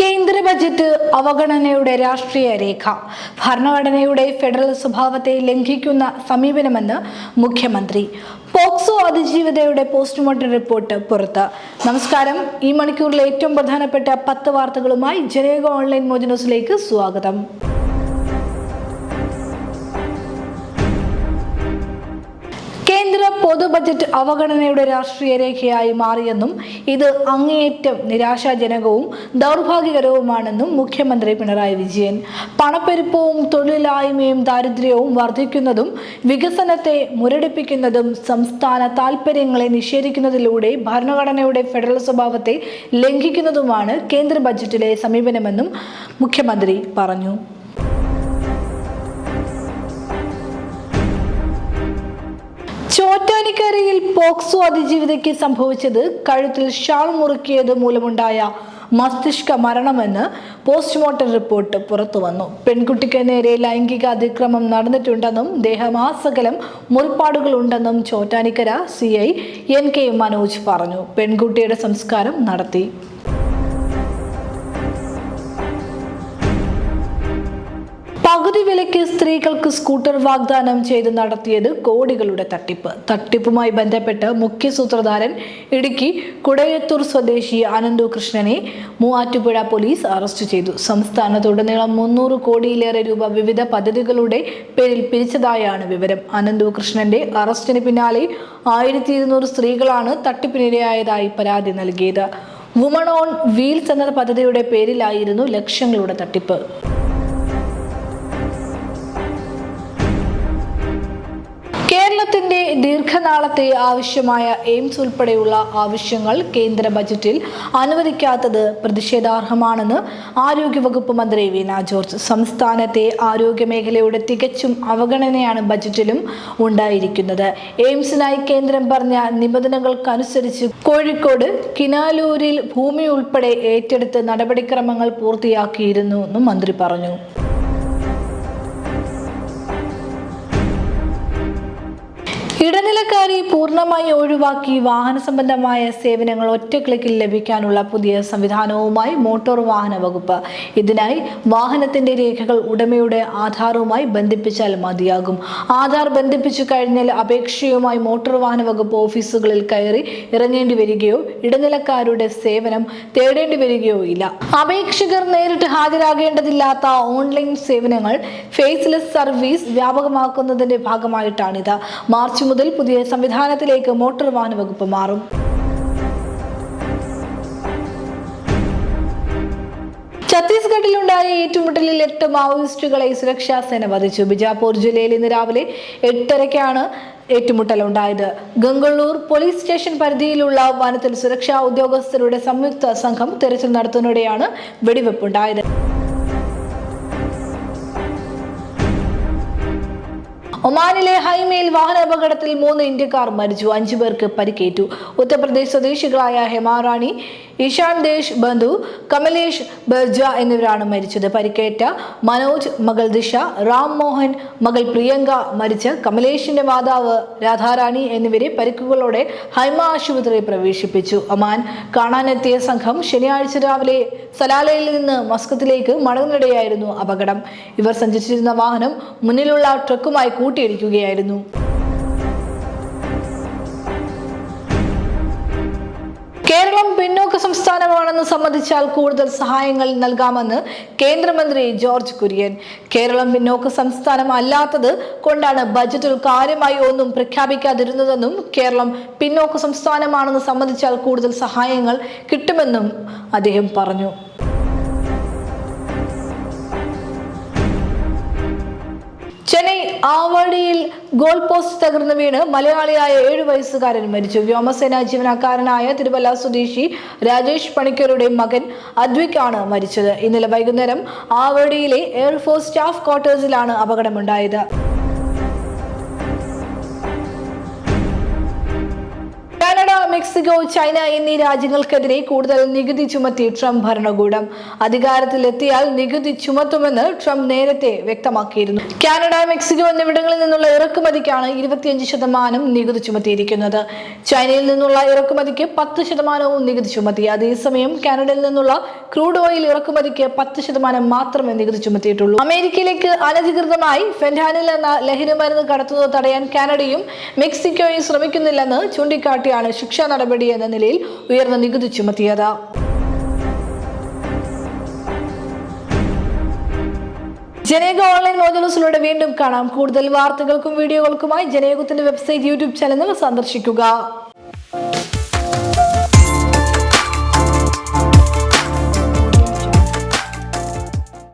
കേന്ദ്ര ബജറ്റ് അവഗണനയുടെ രാഷ്ട്രീയ രേഖ. ഭരണഘടനയുടെ ഫെഡറൽ സ്വഭാവത്തെ ലംഘിക്കുന്ന സമീപനമെന്ന് മുഖ്യമന്ത്രി. പോക്സോ അതിജീവിതയുടെ പോസ്റ്റ്മോർട്ടം റിപ്പോർട്ട് പുറത്ത്. നമസ്കാരം. ഈ മണിക്കൂറിലെ ഏറ്റവും പ്രധാനപ്പെട്ട പത്ത് വാർത്തകളുമായി ജനേക ഓൺലൈൻ മോജനോസിലേക്ക് സ്വാഗതം. പൊതു ബജറ്റ് അവഗണനയുടെ രാഷ്ട്രീയ രേഖയായി മാറിയെന്നും ഇത് അങ്ങേയറ്റം നിരാശാജനകവും ദൗർഭാഗ്യകരവുമാണെന്നും മുഖ്യമന്ത്രി പിണറായി വിജയൻ. പണപ്പെരുപ്പവും തൊഴിലില്ലായ്മയും ദാരിദ്ര്യവും വർദ്ധിക്കുന്നതും വികസനത്തെ മുരടിപ്പിക്കുന്നതും സംസ്ഥാന താൽപ്പര്യങ്ങളെ നിഷേധിക്കുന്നതിലൂടെ ഭരണഘടനയുടെ ഫെഡറൽ സ്വഭാവത്തെ ലംഘിക്കുന്നതുമാണ് കേന്ദ്ര ബജറ്റിലെ സമീപനമെന്നും മുഖ്യമന്ത്രി പറഞ്ഞു. ചോറ്റാനിക്കരയിൽ പോക്സോ അതിജീവിതയ്ക്ക് സംഭവിച്ചത് കഴുത്തിൽ ഷാൾ മുറുക്കിയത് മൂലമുണ്ടായ മസ്തിഷ്ക മരണമെന്ന് പോസ്റ്റ്മോർട്ടം റിപ്പോർട്ട് പുറത്തുവന്നു. പെൺകുട്ടിക്ക് നേരെ ലൈംഗിക അതിക്രമം നടന്നിട്ടുണ്ടെന്നും ദേഹമാസകലം മുറിപ്പാടുകളുണ്ടെന്നും Chottanikkara C I N K Manoj പറഞ്ഞു. പെൺകുട്ടിയുടെ സംസ്കാരം നടത്തി. പകുതി വിലയ്ക്ക് സ്ത്രീകൾക്ക് സ്കൂട്ടർ വാഗ്ദാനം ചെയ്ത് നടത്തിയത് കോടികളുടെ തട്ടിപ്പ്. തട്ടിപ്പുമായി ബന്ധപ്പെട്ട് മുഖ്യ സൂത്രധാരൻ ഇടുക്കി കുടയത്തൂർ സ്വദേശി അനന്തു കൃഷ്ണനെ മൂവാറ്റുപുഴ പോലീസ് അറസ്റ്റ് ചെയ്തു. സംസ്ഥാനത്തുടനീളം മുന്നൂറ് കോടിയിലേറെ രൂപ വിവിധ പദ്ധതികളുടെ പേരിൽ പിരിച്ചതായാണ് വിവരം. അനന്തു കൃഷ്ണന്റെ അറസ്റ്റിന് പിന്നാലെ ആയിരത്തി ഇരുന്നൂറ് സ്ത്രീകളാണ് തട്ടിപ്പിനിരയായതായി പരാതി നൽകിയത്. വുമൺ ഓൺ വീൽസ് എന്ന പദ്ധതിയുടെ പേരിലായിരുന്നു ലക്ഷങ്ങളുടെ തട്ടിപ്പ്. ദീർഘനാളത്തെ ആവശ്യമായ എയിംസ് ഉൾപ്പെടെയുള്ള ആവശ്യങ്ങൾ കേന്ദ്ര ബജറ്റിൽ അനുവദിക്കാത്തത് പ്രതിഷേധാർഹമാണെന്ന് ആരോഗ്യവകുപ്പ് മന്ത്രി വീണ ജോർജ്. സംസ്ഥാനത്തെ ആരോഗ്യ മേഖലയുടെ തികച്ചും അവഗണനയാണ് ബജറ്റിലും ഉണ്ടായിരിക്കുന്നത്. എയിംസിനായി കേന്ദ്രം പറഞ്ഞ നിബന്ധനകൾക്കനുസരിച്ച് കോഴിക്കോട് കിനാലൂരിൽ ഭൂമി ഉൾപ്പെടെ ഏറ്റെടുത്ത് നടപടിക്രമങ്ങൾ പൂർത്തിയാക്കിയിരുന്നു എന്നും മന്ത്രി പറഞ്ഞു. ഇടനിലക്കാരി പൂർണമായി ഒഴിവാക്കി വാഹന സംബന്ധമായ സേവനങ്ങൾ ഒറ്റ ക്ലിക്കിൽ ലഭിക്കാനുള്ള പുതിയ സംവിധാനവുമായി മോട്ടോർ വാഹന വകുപ്പ്. ഇതിനായി വാഹനത്തിന്റെ രേഖകൾ ഉടമയുടെ ആധാറുമായി ബന്ധിപ്പിച്ചാൽ മതിയാകും. ആധാർ ബന്ധിപ്പിച്ചു കഴിഞ്ഞാൽ അപേക്ഷയുമായി മോട്ടോർ വാഹന വകുപ്പ് ഓഫീസുകളിൽ കയറി ഇറങ്ങേണ്ടി വരികയോ ഇടനിലക്കാരുടെ സേവനം തേടേണ്ടി വരികയോ ഇല്ല. അപേക്ഷകർ നേരിട്ട് ഹാജരാകേണ്ടതില്ലാത്ത ഓൺലൈൻ സേവനങ്ങൾ ഫേസ്ലെസ് സർവീസ് വ്യാപകമാക്കുന്നതിന്റെ ഭാഗമായിട്ടാണിത്. മാർച്ച് മുതൽ പുതിയ സംവിധാനത്തിലേക്ക് മോട്ടോർ വാഹന വകുപ്പ് മാറും. ഛത്തീസ്ഗഡിലുണ്ടായ ഏറ്റുമുട്ടലിൽ എട്ട് മാവോയിസ്റ്റുകളെ സുരക്ഷാ സേന വധിച്ചു. ബിജാപൂർ ജില്ലയിൽ ഇന്ന് രാവിലെ എട്ടരയ്ക്കാണ് ഏറ്റുമുട്ടലുണ്ടായത്. ഗംഗളൂർ പോലീസ് സ്റ്റേഷൻ പരിധിയിലുള്ള വനത്തിൽ സുരക്ഷാ ഉദ്യോഗസ്ഥരുടെ സംയുക്ത സംഘം തെരച്ചിൽ നടത്തുന്നതിനിടെയാണ് വെടിവെപ്പുണ്ടായത്. ഒമാനിലെ ഹൈമയിൽ വാഹനാപകടത്തിൽ മൂന്ന് ഇന്ത്യക്കാർ മരിച്ചു. അഞ്ചു പേർക്ക് പരിക്കേറ്റു. ഉത്തർപ്രദേശ് സ്വദേശികളായ ഹെമാറാണി ഇഷാൻ ദേശ് ബന്ധു കമലേഷ് ബർജ എന്നിവരാണ് മരിച്ചത്. പരിക്കേറ്റ മനോജ് മകൾ ദിശ റാം മോഹൻ മകൾ പ്രിയങ്ക മരിച്ച് കമലേഷിന്റെ മാതാവ് രാധാറാണി എന്നിവരെ പരിക്കുകളോടെ ഹൈമ ആശുപത്രിയിൽ പ്രവേശിപ്പിച്ചു. ഒമാൻ കാണാനെത്തിയ സംഘം ശനിയാഴ്ച രാവിലെ സലാലയിൽ നിന്ന് മസ്കത്തിലേക്ക് മടങ്ങുന്നിടെയായിരുന്നു അപകടം. ഇവർ സഞ്ചരിച്ചിരുന്ന വാഹനം മുന്നിലുള്ള ട്രക്കുമായി കൂട്ടിയിടിക്കുകയായിരുന്നു. കേരളം പിന്നോക്ക സംസ്ഥാനമാണെന്ന് സംബന്ധിച്ചാൽ കൂടുതൽ സഹായങ്ങൾ നൽകാമെന്ന് കേന്ദ്രമന്ത്രി ജോർജ് കുര്യൻ. കേരളം പിന്നോക്ക സംസ്ഥാനം അല്ലാത്തത് കൊണ്ടാണ് ബജറ്റിൽ കാര്യമായി ഒന്നും പ്രഖ്യാപിക്കാതിരുന്നതെന്നും കേരളം പിന്നോക്ക സംസ്ഥാനമാണെന്ന് സംബന്ധിച്ചാൽ കൂടുതൽ സഹായങ്ങൾ കിട്ടുമെന്നും അദ്ദേഹം പറഞ്ഞു. ആവടിയിൽ ഗോൾ പോസ്റ്റ് തകർന്നു വീണ് മലയാളിയായ ഏഴു വയസ്സുകാരൻ മരിച്ചു. വ്യോമസേന ജീവനക്കാരനായ തിരുവല്ല സ്വദേശി രാജേഷ് പണിക്കരുടെ മകൻ അദ്വിക് ആണ് മരിച്ചത്. ഇന്നലെ വൈകുന്നേരം ആവടിയിലെ എയർഫോഴ്സ് സ്റ്റാഫ് ക്വാർട്ടേഴ്സിലാണ് അപകടമുണ്ടായത്. മെക്സിക്കോ ചൈന എന്നീ രാജ്യങ്ങൾക്കെതിരെ കൂടുതൽ നികുതി ചുമത്തി ട്രംപ് ഭരണകൂടം. അധികാരത്തിലെത്തിയാൽ നികുതി ചുമത്തുമെന്ന് ട്രംപ് നേരത്തെ വ്യക്തമാക്കിയിരുന്നു. കാനഡ മെക്സിക്കോ എന്നിവിടങ്ങളിൽ നിന്നുള്ള ഇറക്കുമതിക്കാണ് ഇരുപത്തിയഞ്ച് ശതമാനം നികുതി ചുമത്തിയിരിക്കുന്നത്. ചൈനയിൽ നിന്നുള്ള ഇറക്കുമതിക്ക് പത്ത് ശതമാനവും നികുതി ചുമത്തി. അതേസമയം കാനഡയിൽ നിന്നുള്ള ക്രൂഡ് ഓയിൽ ഇറക്കുമതിക്ക് പത്ത് ശതമാനം മാത്രമേ നികുതി ചുമത്തിയിട്ടുള്ളൂ. അമേരിക്കയിലേക്ക് അനധികൃതമായി ഫെൻഹാനിൽ എന്ന ലഹരി മരുന്ന് കടത്തുന്നത് തടയാൻ കാനഡയും മെക്സിക്കോയും ശ്രമിക്കുന്നില്ലെന്ന് ചൂണ്ടിക്കാട്ടിയാണ് ശിക്ഷാ നടപടി എന്ന നിലയിൽ ഉയർന്ന നികുതി ചുമത്തിയത്. ജനേക ഓൺലൈൻ മോജലൂസിലൂടെ വീണ്ടും കാണാം. കൂടുതൽ വാർത്തകൾക്കും വീഡിയോകൾക്കുമായി ജനേകത്തിന്റെ വെബ്സൈറ്റ് യൂട്യൂബ് ചാനൽ സന്ദർശിക്കുക.